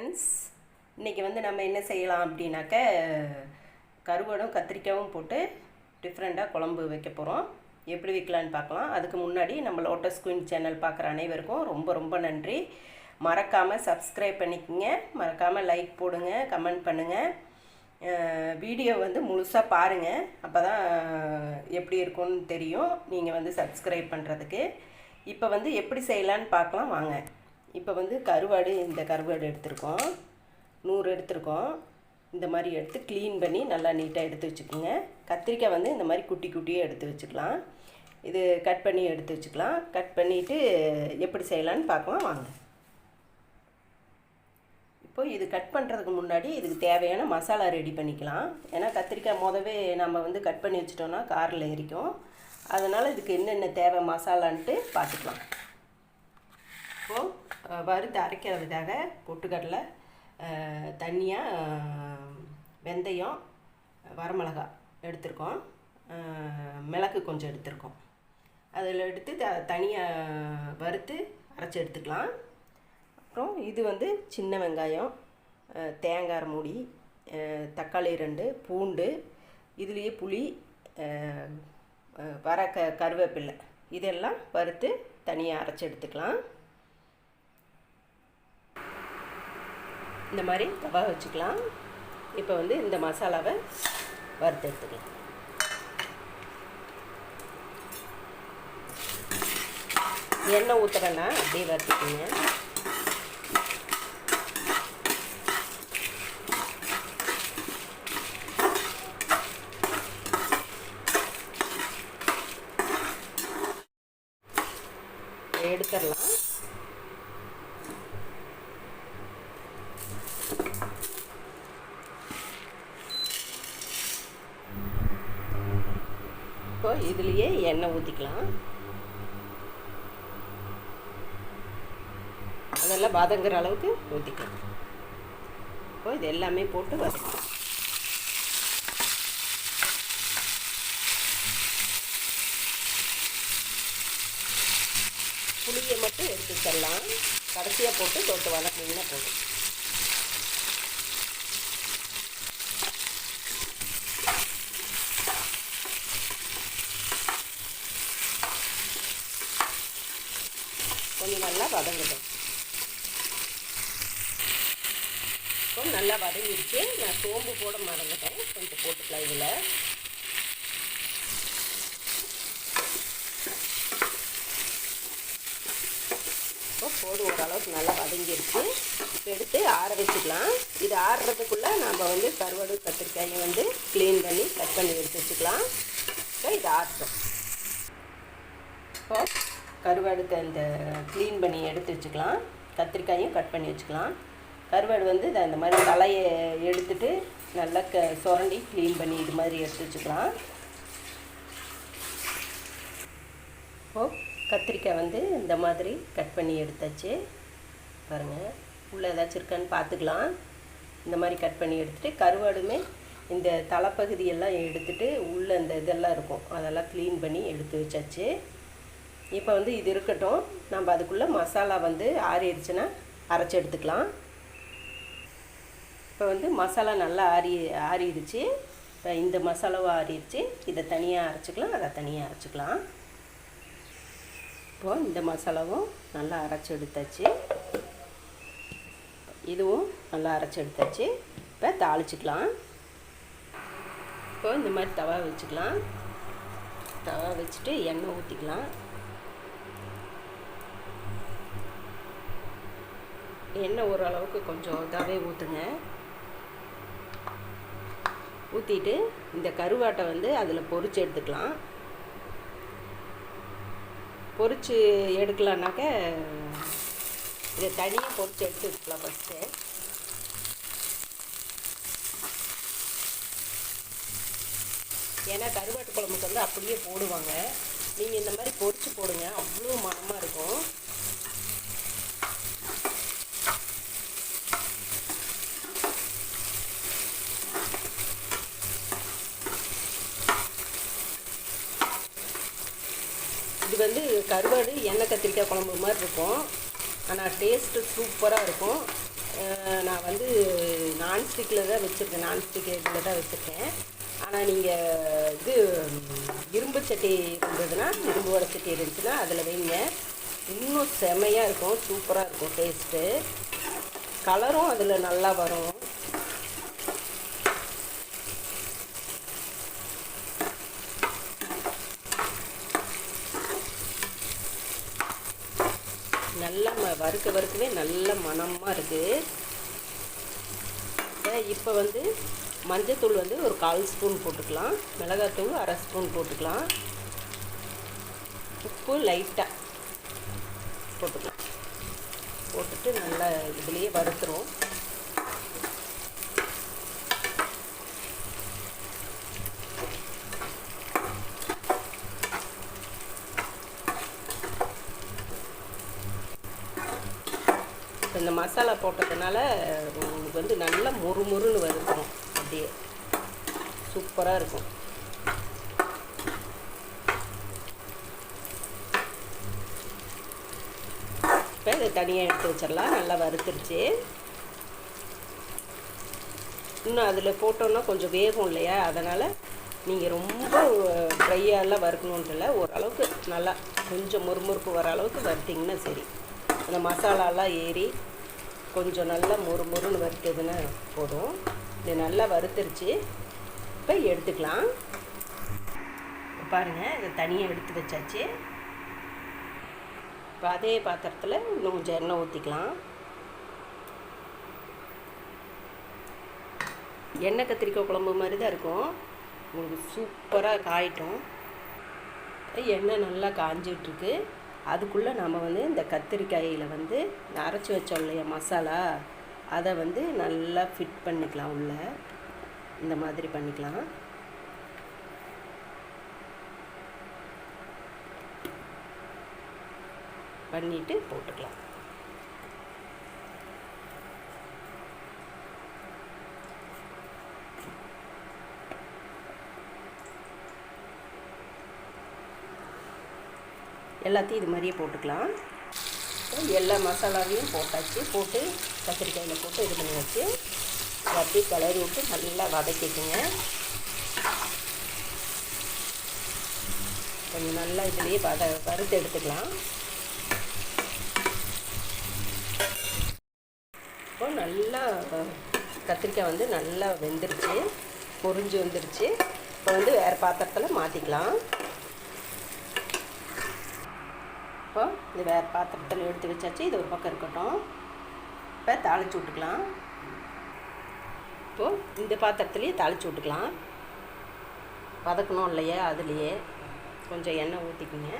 Friends இன்றைக்கி வந்து நம்ம என்ன செய்யலாம் அப்படின்னாக்க கருவாடும் கத்திரிக்காயும் போட்டு டிஃப்ரெண்ட்டாக குழம்பு வைக்க போகிறோம் எப்படி வைக்கலான்னு பார்க்கலாம். அதுக்கு முன்னாடி நம்ம லோட்டஸ் குயின் சேனல் பார்க்குற அனைவருக்கும் ரொம்ப ரொம்ப நன்றி. மறக்காமல் சப்ஸ்கிரைப் பண்ணிக்கோங்க. மறக்காமல் லைக் போடுங்க கமெண்ட் பண்ணுங்கள் வீடியோ வந்து முழுசாக பாருங்கள் அப்போ தான் எப்படி இருக்கும்னு தெரியும். நீங்கள் வந்து சப்ஸ்கிரைப் பண்ணுறதுக்கு இப்போ வந்து எப்படி செய்யலான்னு பார்க்கலாம். வாங்க. இப்போ வந்து கருவாடு இந்த கருவாடு எடுத்திருக்கோம். நூறு எடுத்திருக்கோம். இந்த மாதிரி எடுத்து க்ளீன் பண்ணி நல்லா நீட்டாக எடுத்து வச்சுக்கோங்க. கத்திரிக்காய் வந்து இந்த மாதிரி குட்டி குட்டியாக எடுத்து வச்சுக்கலாம். இது கட் பண்ணி எடுத்து வச்சுக்கலாம். கட் பண்ணிவிட்டு எப்படி செய்யலான்னு பார்க்கலாம். வாங்க. இப்போ இது கட் பண்ணுறதுக்கு முன்னாடி இதுக்கு தேவையான மசாலா ரெடி பண்ணிக்கலாம். ஏன்னா கத்திரிக்காய் மொதவே நம்ம வந்து கட் பண்ணி வச்சிட்டோன்னா காரில் எரிக்கும். அதனால் இதுக்கு என்னென்ன தேவை மசாலான்ட்டு பார்த்துக்கலாம். இப்போது வறுத்து அரைக்கிறதுக்காக பொட்டுக்கடலை தனியாக வெந்தயம் வரமிளகா எடுத்திருக்கோம். மிளகு கொஞ்சம் எடுத்திருக்கோம். அதில் எடுத்து த தனியாக வறுத்து அரைச்சி எடுத்துக்கலாம். அப்புறம் இது வந்து சின்ன வெங்காயம் தேங்காய் மூடி தக்காளி ரெண்டு பூண்டு இதுலேயே புளி வர க கருவேப்பில்லை. இதெல்லாம் வறுத்து தனியாக அரைச்சி எடுத்துக்கலாம். இந்த மாதிரி தவா வச்சுக்கலாம். இப்போ வந்து இந்த மசாலாவை வறுத்து எடுத்துக்கலாம் எண்ணெய் ஊற்றுறேன்னா அப்படியே வறுத்துக்கோங்க. எடுத்துடலாம் இப்போ இதுலேயே எண்ணெய் ஊற்றிக்கலாம் அதெல்லாம் வதங்குற அளவுக்கு ஊற்றிக்கலாம் இப்போ இது எல்லாமே போட்டு வதக்கலாம் புளியை மட்டும் எடுத்து வச்சிடலாம். கடைசியாக போட்டு தொட்டு வதக்கினீங்கன்னா போதும் கொஞ்சம் நல்லா வதங்கட்டும். இப்போ நல்லா வதங்கிடுச்சு. நான் சோம்பு போட மறந்துட்டேன். கொஞ்சம் போட்டுக்கலாம் இதில். இப்போ போடு ஓரளவுக்கு நல்லா வதங்கிடுச்சு. எடுத்து ஆற வச்சுக்கலாம். இது ஆறுறதுக்குள்ளே நம்ம வந்து கருவாடு கத்திரிக்காயை வந்து க்ளீன் பண்ணி கட் பண்ணி எடுத்து வச்சுக்கலாம். இப்போ இது ஆறட்டும். கருவாடு இந்த க்ளீன் பண்ணி எடுத்து வச்சுக்கலாம். கத்திரிக்காயும் கட் பண்ணி வச்சுக்கலாம். கருவாடு வந்து இதை இந்த மாதிரி தலையை எடுத்துட்டு நல்லா க சுரண்டி க்ளீன் பண்ணி இது மாதிரி எடுத்து வச்சுக்கலாம். இப்போது கத்திரிக்காய் வந்து இந்த மாதிரி கட் பண்ணி எடுத்தாச்சு. பாருங்கள் உள்ளே ஏதாச்சும் இருக்கான்னு பார்த்துக்கலாம். இந்த மாதிரி கட் பண்ணி எடுத்துகிட்டு கருவாடுமே இந்த தலைப்பகுதியெல்லாம் எடுத்துகிட்டு உள்ளே இந்த இதெல்லாம் இருக்கும். அதெல்லாம் க்ளீன் பண்ணி எடுத்து வச்சாச்சு. இப்போ வந்து இது இருக்கட்டும். நம்ம அதுக்குள்ளே மசாலா வந்து ஆறிடுச்சுன்னா அரைச்சி எடுத்துக்கலாம். இப்போ வந்து மசாலா நல்லா ஆறி ஆறிடுச்சு. இப்போ இந்த மசாலாவும் ஆறிடுச்சு. இதை தனியாக அரைச்சிக்கலாம் அதை தனியாக அரைச்சிக்கலாம். இப்போது இந்த மசாலாவும் நல்லா அரைச்சி எடுத்தாச்சு. இதுவும் நல்லா அரைச்சி எடுத்தாச்சு. இப்போ தாளிச்சிக்கலாம். இப்போ இந்த மாதிரி தவா வச்சுக்கலாம். தவா வச்சுட்டு எண்ணெய் ஊற்றிக்கலாம் எண்ணெய் ஓரளவுக்கு கொஞ்சம் இதாகவே ஊற்றுங்க ஊற்றிட்டு இந்த கருவாட்டை வந்து அதில் பொறிச்சு எடுத்துக்கலாம். பொறிச்சு எடுக்கலான்னாக்க இதை தனியாக பொறிச்சு எடுத்து வச்சுக்கலாம் ஃபஸ்ட்டு ஏன்னா கருவாட்டு குழம்புக்கு வந்து அப்படியே போடுவாங்க. நீங்கள் இந்த மாதிரி பொறிச்சு போடுங்க. அவ்வளோ மனமாக இருக்கும் இது வந்து கருவாடு எண்ணெய் கத்திரிக்காய் குழம்பு மாதிரி இருக்கும். ஆனால் டேஸ்ட்டு சூப்பராக இருக்கும். நான் வந்து நான்ஸ்டிக்கில் தான் வச்சுருக்கேன். நான்ஸ்டிக் இதில் தான் வச்சுருக்கேன். ஆனால் நீங்கள் இது இரும்பு சட்டி இருந்ததுன்னா இரும்பு வர சட்டி இருந்துச்சுன்னா அதில் வைங்க. இன்னும் செமையாக இருக்கும். சூப்பராக இருக்கும் டேஸ்ட்டு கலரும் அதில் நல்லா வரும். நல்லா ம வறுக்க வறுக்கவே நல்ல மணமாக இருக்குது இப்போ வந்து மஞ்சத்தூள் வந்து ஒரு கால் ஸ்பூன் போட்டுக்கலாம். மிளகாத்தூள் அரை ஸ்பூன் போட்டுக்கலாம். உப்பு லைட்டாக போட்டுக்கலாம். போட்டுட்டு நல்லா இதுலேயே வறுத்துரும் மசாலா போட்டதுனால உங்களுக்கு வந்து நல்லா முறுமுறுன்னு வறுக்கணும் அப்படியே சூப்பராக இருக்கும். இப்போ இதை தனியாக எடுத்து வச்சிடலாம். நல்லா வறுத்துருச்சு. இன்னும் அதில் போட்டோன்னா கொஞ்சம் வேகும் இல்லையா? அதனால் நீங்கள் ரொம்ப ட்ரையாலாம் வறுக்கணுன்றல இல்லை. ஓரளவுக்கு நல்லா கொஞ்சம் முறுமுறுப்பு வர அளவுக்கு வறுத்திங்கன்னா சரி. அந்த மசாலாலாம் ஏறி கொஞ்சம் நல்லா முறுமுறுன்னு வறுத்ததுன்னா போதும். இது நல்லா வறுத்துருச்சு. இப்போ எடுத்துக்கலாம். பாருங்கள் இதை தனியாக எடுத்து வச்சாச்சு. இப்போ அதே பாத்திரத்தில் இன்னும் கொஞ்சம் எண்ணெய் ஊற்றிக்கலாம் எண்ணெய் கத்திரிக்காய் குழம்பு மாதிரி தான் இருக்கும். உங்களுக்கு சூப்பராக காயிட்டும். எண்ணெய் நல்லா காஞ்சிட்ருக்கு அதுக்குள்ளே நம்ம வந்து இந்த கத்திரிக்காயில் வந்து இந்த அரைச்சி வச்சோம் இல்லையா மசாலா? அதை வந்து நல்லா ஃபிட் பண்ணிக்கலாம் உள்ள. இந்த மாதிரி பண்ணிக்கலாம். பண்ணிட்டு போட்டுக்கலாம். எல்லாத்தையும் இது மாதிரியே போட்டுக்கலாம். எல்லா மசாலாவையும் போட்டாச்சு. போட்டு கத்திரிக்காயில் போட்டு இது பண்ணி வச்சு அதை அப்படியே கிளறி விட்டு நல்லா வதக்கிக்குங்க. கொஞ்சம் நல்லா இதுலேயே வத வறுத்து எடுத்துக்கலாம். இப்போ நல்லா கத்திரிக்காய் வந்து நல்லா வெந்துருச்சு. பொறிஞ்சு வந்துருச்சு. இப்போ வந்து வேறு பாத்திரத்தில் மாற்றிக்கலாம் இப்போ இது வேறு பாத்திரத்தில் எடுத்து வச்சாச்சு இது ஒரு பக்கம் இருக்கட்டும். இப்போ தாளிச்சு விட்டுக்கலாம். இப்போது இந்த பாத்திரத்துலேயே தாளிச்சு விட்டுக்கலாம். வதக்கணும் இல்லையா அதுலேயே. கொஞ்சம் எண்ணெய் ஊற்றிக்கிங்க.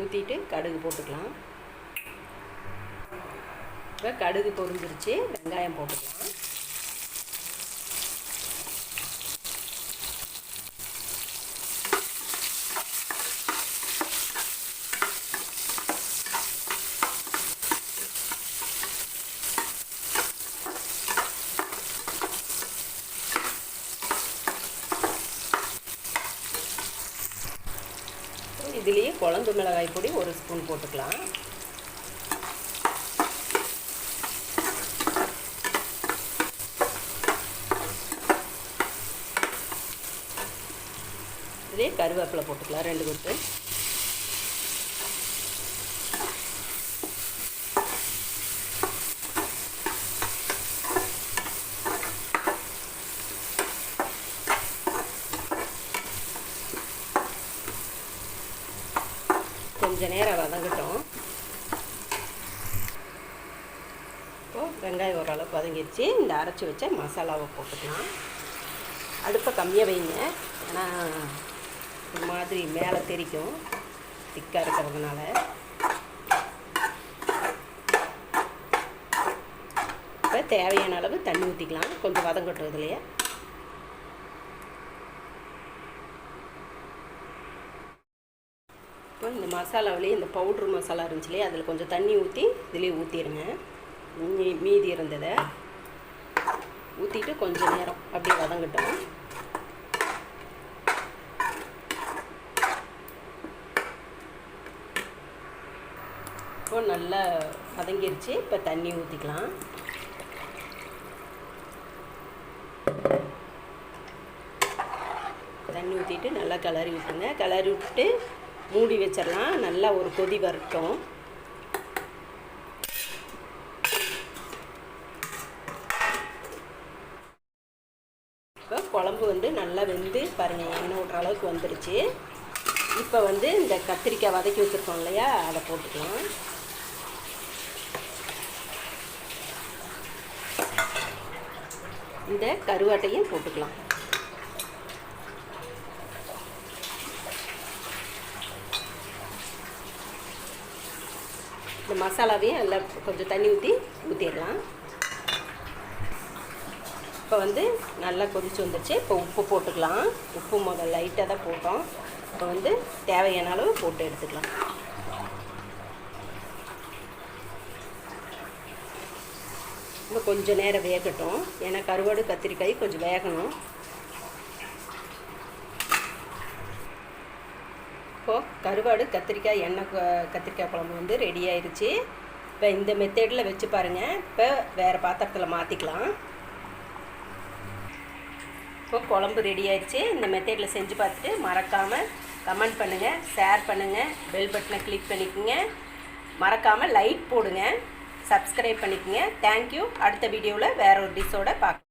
ஊற்றிட்டு கடுகு போட்டுக்கலாம். இப்போ கடுகு பொரிஞ்சிருச்சு வெங்காயம் போட்டுக்கலாம் இதுலேயே குழம்பு மிளகாய் பொடி ஒரு ஸ்பூன் போட்டுக்கலாம். இதே கருவேப்பிலை போட்டுக்கலாம் ரெண்டு கொட்டு கொஞ்சம் நேரம் வதங்கட்டும். இப்போது வெங்காயம் ஓரளவுக்கு வதங்கிடுச்சு இந்த அரைச்சி வச்ச மசாலாவை போட்டுக்கலாம். அடுப்பை கம்மியாக வைங்க. ஏன்னா ஒரு மாதிரி மேலே தெரிக்கும். திக்காக இருக்கிறதுனால. இப்போ தேவையான அளவு தண்ணி ஊற்றிக்கலாம் கொஞ்சம் வதங்கட்டும் இதுலையே. இந்த மசாலாவிலேயே இந்த பவுட்ரு மசாலா இருந்துச்சு இல்லையா? அதில் கொஞ்சம் தண்ணி ஊற்றி இதுலேயே ஊற்றிடுங்க மீ மீதி இருந்ததை ஊற்றிட்டு கொஞ்சம் நேரம் அப்படியே வதங்கட்டும். இப்போ நல்லா வதங்கிருச்சு. இப்போ தண்ணி ஊற்றிக்கலாம் தண்ணி ஊற்றிட்டு நல்லா கிளறி விட்டுருங்க. கிளறி விட்டுட்டு மூடி வச்சிடலாம். நல்லா ஒரு கொதி வரட்டும். இப்போ குழம்பு வந்து நல்லா வெந்து பாருங்கள் எண்ணெய் விட்ற அளவுக்கு வந்துருச்சு. இப்போ வந்து இந்த கத்திரிக்காய் வதக்கி வச்சுருக்கோம் இல்லையா அதை போட்டுக்கலாம். இந்த கருவாட்டையும் போட்டுக்கலாம். இந்த மசாலாவையும் அதில் கொஞ்சம் தண்ணி ஊற்றி ஊற்றிடலாம் இப்போ வந்து நல்லா கொதிச்சு வந்துருச்சு. இப்போ உப்பு போட்டுக்கலாம். உப்பு முதல் லைட்டாக தான் போட்டோம். இப்போ வந்து தேவையான அளவு போட்டு எடுத்துக்கலாம். இன்னும் கொஞ்சம் நேரம் வேகட்டும். ஏன்னா கருவாடு கத்திரிக்காய் கொஞ்சம் வேகணும் இப்போது கருவாடு கத்திரிக்காய் எண்ணெய் கத்திரிக்காய் குழம்பு வந்து ரெடி ஆயிடுச்சு இப்போ இந்த மெத்தேடில் வச்சு பாருங்கள் இப்போ வேறு பாத்திரத்தில் மாற்றிக்கலாம் இப்போ குழம்பு ரெடி ஆயிடுச்சு இந்த மெத்தேடில் செஞ்சு பார்த்துட்டு மறக்காமல் கமெண்ட் பண்ணுங்கள் ஷேர் பண்ணுங்கள் பெல் பட்டனை கிளிக் பண்ணிக்கோங்க. மறக்காமல் லைக் போடுங்க சப்ஸ்கிரைப் பண்ணிக்கோங்க. தேங்க்யூ அடுத்த வீடியோவில் வேறு ஒரு டிஷ்ஷோட பார்க்க